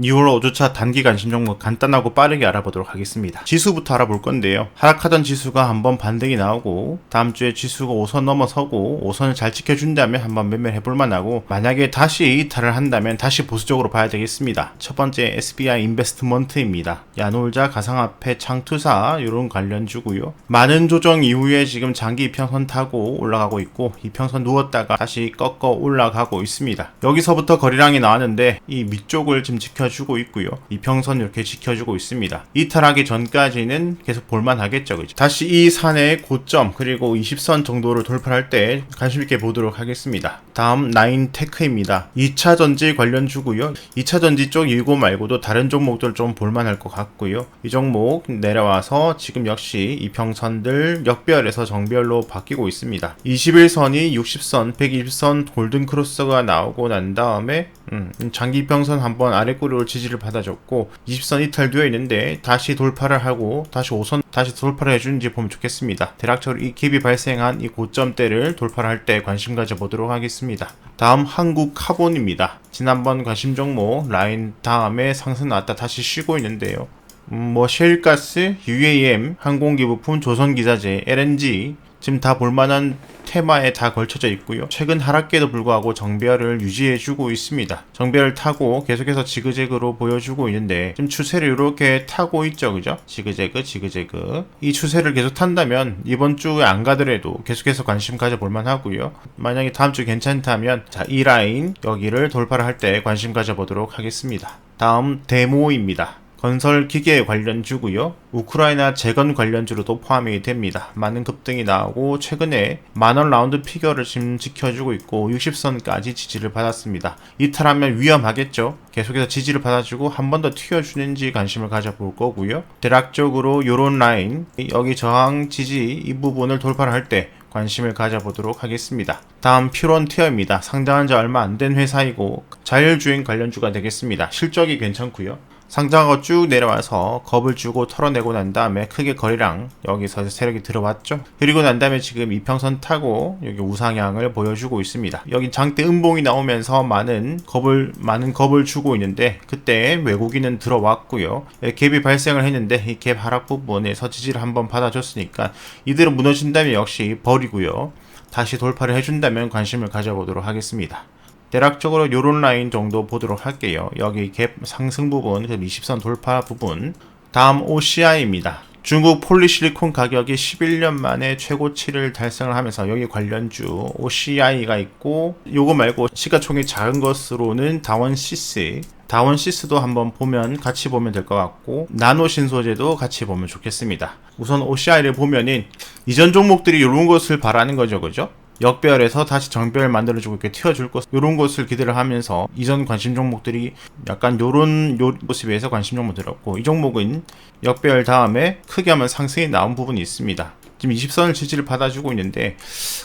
2월 5주차 단기 관심 종목 간단하고 빠르게 알아보도록 하겠습니다. 지수부터 알아볼 건데요. 하락하던 지수가 한번 반등이 나오고 다음 주에 지수가 5선 넘어서고 5선을 잘 지켜준다면 한번 매매를 해볼 만하고 만약에 다시 이탈을 한다면 다시 보수적으로 봐야 되겠습니다. 첫 번째 SBI 인베스트먼트입니다. 야놀자, 가상화폐, 창투사 이런 관련주고요. 많은 조정 이후에 지금 장기 이평선 타고 올라가고 있고 이평선 누웠다가 다시 꺾어 올라가고 있습니다. 여기서부터 거래량이 나왔는데 이 밑쪽을 지금 지켜 주고 있고요. 이평선 이렇게 지켜주고 있습니다. 이탈하기 전까지는 계속 볼만하겠죠. 그죠? 다시 이 산의 고점 그리고 20선 정도를 돌파할 때 관심 있게 보도록 하겠습니다. 다음 나인테크입니다. 2차 전지 관련 주고요. 2차 전지 쪽 이거 말고도 다른 종목들 좀 볼만할 것 같고요. 이 종목 내려와서 지금 역시 이평선들 역별에서 정별로 바뀌고 있습니다. 21선이 60선, 120선 골든 크로스가 나오고 난 다음에 음, 장기 이평선 한번 아래 꼬리 로 지지를 받아줬고 20선 이탈되어 있는데 다시 돌파를 하고 다시 5선 다시 돌파를 해주는지 보면 좋겠습니다. 대략적으로 이 갭이 발생한 이 고점대를 돌파를 할 때 관심 가져보도록 하겠습니다. 다음 한국 카본입니다. 지난번 관심 종목 라인 다음에 상승 나왔다 다시 쉬고 있는데요. 음, 뭐 셰일가스, UAM, 항공기부품, 조선기사제, LNG 지금 다 볼만한 테마에 다 걸쳐져 있고요. 최근 하락기에도 불구하고 정배열을 유지해주고 있습니다. 정배열 타고 계속해서 지그재그로 보여주고 있는데 지금 추세를 이렇게 타고 있죠, 그죠? 지그재그, 지그재그. 이 추세를 계속 탄다면 이번 주에 안 가더라도 계속해서 관심 가져볼 만하고요. 만약에 다음 주 괜찮다면 자, 이 라인 여기를 돌파를 할 때 관심 가져보도록 하겠습니다. 다음 데모입니다. 건설 기계 관련주고요. 우크라이나 재건 관련주로도 포함이 됩니다. 많은 급등이 나오고 최근에 만원 라운드 피겨를 지금 지켜주고 있고 60선까지 지지를 받았습니다. 이탈하면 위험하겠죠. 계속해서 지지를 받아주고 한 번 더 튀어주는지 관심을 가져볼 거고요. 대략적으로 요런 라인 여기 저항 지지 이 부분을 돌파를 할 때 관심을 가져보도록 하겠습니다. 다음 퓨런티어입니다. 상장한 지 얼마 안 된 회사이고 자율주행 관련주가 되겠습니다. 실적이 괜찮고요. 상장하고 쭉 내려와서 겁을 주고 털어내고 난 다음에 크게 거리랑 여기서 세력이 들어왔죠. 그리고 난 다음에 지금 이평선 타고 여기 우상향을 보여주고 있습니다. 여기 장대 음봉이 나오면서 많은 겁을 많은 겁을 주고 있는데 그때 외국인은 들어왔고요. 예, 갭이 발생을 했는데 이 갭 하락 부분에서 지지를 한번 받아줬으니까 이대로 무너진다면 역시 버리고요. 다시 돌파를 해준다면 관심을 가져보도록 하겠습니다. 대략적으로 요런 라인 정도 보도록 할게요. 여기 갭 상승 부분, 그 20선 돌파 부분. 다음 OCI입니다. 중국 폴리실리콘 가격이 11년 만에 최고치를 달성을 하면서 여기 관련주 OCI가 있고 요거 말고 시가총액 작은 것으로는 다원시스 다원시스도 한번 보면 같이 보면 될 것 같고 나노 신소재도 같이 보면 좋겠습니다. 우선 OCI를 보면은 이전 종목들이 이런 것을 바라는 거죠, 그죠? 역별에서 다시 정별 만들어주고 이렇게 튀어줄 것 이런 것을 기대를 하면서 이전 관심 종목들이 약간 요런 요 모습에서 관심 종목 들었고 이 종목은 역별 다음에 크게 하면 상승이 나온 부분이 있습니다. 지금 20선을 지지를 받아주고 있는데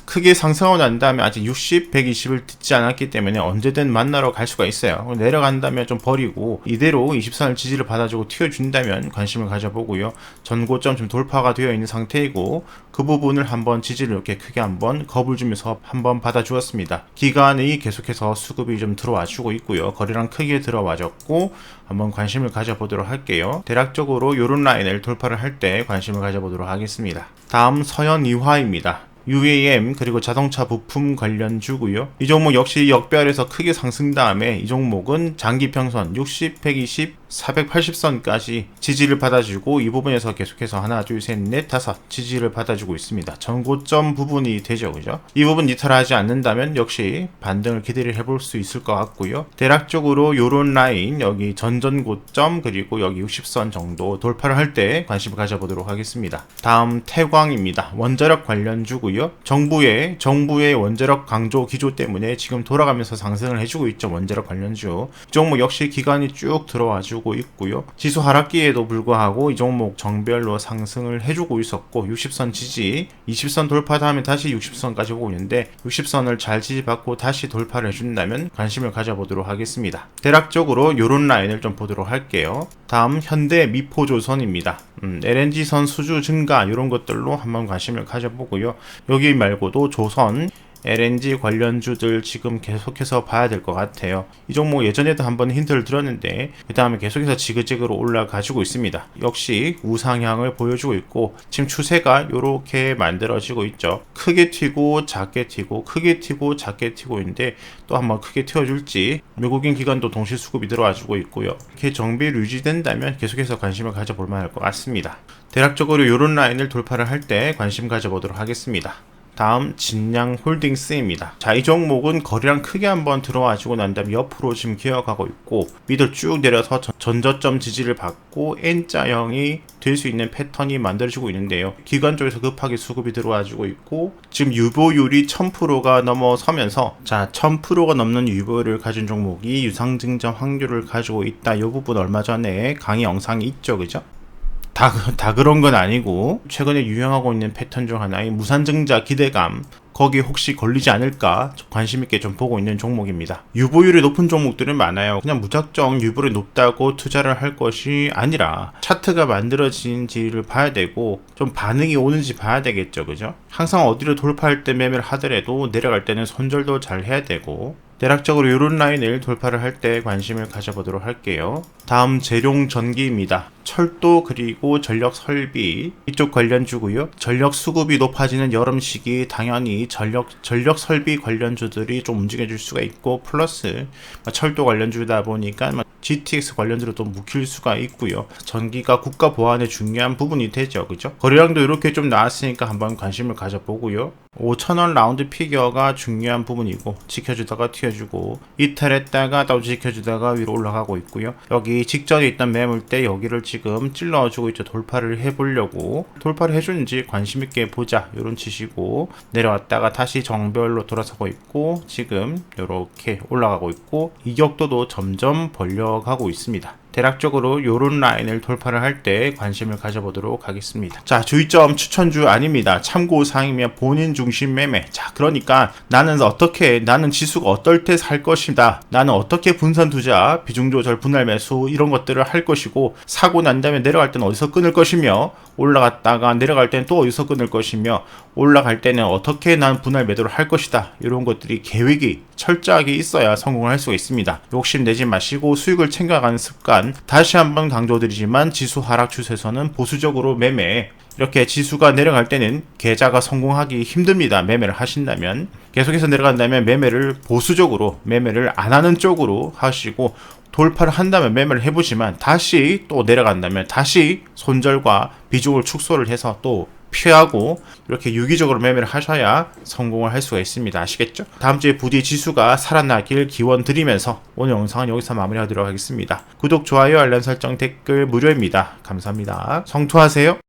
크게 상승하고 난 다음에 아직 60, 120을 듣지 않았기 때문에 언제든 만나러 갈 수가 있어요. 내려간다면 좀 버리고 이대로 20선을 지지를 받아주고 튀어준다면 관심을 가져보고요. 전고점 좀 돌파가 되어 있는 상태이고 그 부분을 한번 지지를 이렇게 크게 한번 겁을 주면서 한번 받아주었습니다. 기간이 계속해서 수급이 좀 들어와 주고 있고요. 거래량 크게 들어와줬고 한번 관심을 가져보도록 할게요. 대략적으로 이런 라인을 돌파를 할 때 관심을 가져보도록 하겠습니다. 다음 서현 이화입니다. UAM 그리고 자동차 부품 관련 주고요. 이 종목 역시 역별에서 크게 상승 다음에 이 종목은 장기 평선 60, 120, 480선까지 지지를 받아주고 이 부분에서 계속해서 하나, 둘, 셋, 넷, 다섯 지지를 받아주고 있습니다. 전고점 부분이 되죠, 그죠? 이 부분 이탈하지 않는다면 역시 반등을 기대를 해볼 수 있을 것 같고요. 대략적으로 요런 라인 여기 전전 고점 그리고 여기 60선 정도 돌파를 할 때 관심을 가져보도록 하겠습니다. 다음 태광입니다. 원자력 관련 주고요. 정부의 정부의 원자력 강조 기조 때문에 지금 돌아가면서 상승을 해주고 있죠. 원자력 관련주. 이 종목 역시 기간이 쭉 들어와주고 있고요. 지수 하락기에도 불구하고 이 종목 정별로 상승을 해주고 있었고 60선 지지 20선 돌파 다음에 다시 60선까지 오고 있는데 60선을 잘 지지받고 다시 돌파를 해준다면 관심을 가져보도록 하겠습니다. 대략적으로 이런 라인을 좀 보도록 할게요. 다음 현대 미포조선입니다. 음, LNG선 수주 증가 이런 것들로 한번 관심을 가져보고요. 여기 말고도 조선 LNG 관련주들 지금 계속해서 봐야 될 것 같아요. 이 종목 예전에도 한번 힌트를 드렸는데 그 다음에 계속해서 지그재그로 올라가지고 있습니다. 역시 우상향을 보여주고 있고 지금 추세가 이렇게 만들어지고 있죠. 크게 튀고 작게 튀고 크게 튀고 작게 튀고 있는데 또 한번 크게 튀어줄지 외국인 기관도 동시 수급이 들어와주고 있고요. 이렇게 정비 유지된다면 계속해서 관심을 가져볼 만할 것 같습니다. 대략적으로 이런 라인을 돌파를 할 때 관심 가져보도록 하겠습니다. 다음 진양 홀딩스입니다. 자, 이 종목은 거래량 크게 한번 들어와주고 난 다음에 옆으로 지금 기어가고 있고 밑으로 쭉 내려서 전- 전저점 지지를 받고 N자형이 될 수 있는 패턴이 만들어지고 있는데요. 기관 쪽에서 급하게 수급이 들어와주고 있고 지금 유보율이 1000%가 넘어서면서 자, 1000%가 넘는 유보율을 가진 종목이 유상증자 확률을 가지고 있다. 이 부분 얼마 전에 강의 영상이 있죠. 그죠? 다, 다 그런 건 아니고 최근에 유행하고 있는 패턴 중 하나인 무산증자 기대감 거기 혹시 걸리지 않을까 관심 있게 좀 보고 있는 종목입니다. 유보율이 높은 종목들은 많아요. 그냥 무작정 유보율이 높다고 투자를 할 것이 아니라 차트가 만들어진지를 봐야 되고 좀 반응이 오는지 봐야 되겠죠. 그죠? 항상 어디를 돌파할 때 매매를 하더라도 내려갈 때는 손절도 잘 해야 되고 대략적으로 이런 라인을 돌파를 할 때 관심을 가져보도록 할게요. 다음 재룡 전기입니다. 철도 그리고 전력 설비 이쪽 관련주고요. 전력 수급이 높아지는 여름 시기 당연히 전력 전력 설비 관련주들이 좀 움직여줄 수가 있고 플러스 철도 관련주다 보니까 GTX 관련주로 또 묵힐 수가 있고요. 전기가 국가 보안에 중요한 부분이 되죠. 그죠? 거래량도 이렇게 좀 나왔으니까 한번 관심을 가져보고요. 5천원 라운드 피겨가 중요한 부분이고 지켜주다가 튀어 주고 이탈했다가 또 지켜주다가 위로 올라가고 있고요. 여기 직전에 있던 매물대 여기를 지금 찔러주고 있죠. 돌파를 해보려고 돌파를 해주는지 관심 있게 보자 이런 치시고 내려왔다가 다시 정별로 돌아서고 있고 지금 이렇게 올라가고 있고 이격도도 점점 벌려가고 있습니다. 대략적으로 요런 라인을 돌파를 할 때 관심을 가져보도록 하겠습니다. 자, 주의점 추천주 아닙니다. 참고 사항이면 본인 중심 매매. 자, 그러니까 나는 어떻게 나는 지수가 어떨 때 살 것이다. 나는 어떻게 분산 투자, 비중 조절, 분할 매수 이런 것들을 할 것이고 사고 난 다음에 내려갈 때는 어디서 끊을 것이며 올라갔다가 내려갈 때는 또 어디서 끊을 것이며 올라갈 때는 어떻게 난 분할 매도를 할 것이다. 이런 것들이 계획이 철저하게 있어야 성공을 할 수가 있습니다. 욕심 내지 마시고 수익을 챙겨가는 습관 다시 한번 강조드리지만 지수 하락 추세에서는 보수적으로 매매 이렇게 지수가 내려갈 때는 계좌가 성공하기 힘듭니다. 매매를 하신다면 계속해서 내려간다면 매매를 보수적으로 매매를 안 하는 쪽으로 하시고 돌파를 한다면 매매를 해보지만 다시 또 내려간다면 다시 손절과 비중을 축소를 해서 또 피하고 이렇게 유기적으로 매매를 하셔야 성공을 할 수가 있습니다. 아시겠죠? 다음 주에 부디 지수가 살아나길 기원 드리면서 오늘 영상은 여기서 마무리하도록 하겠습니다. 구독, 좋아요, 알람 설정, 댓글 무료입니다. 감사합니다. 성투하세요.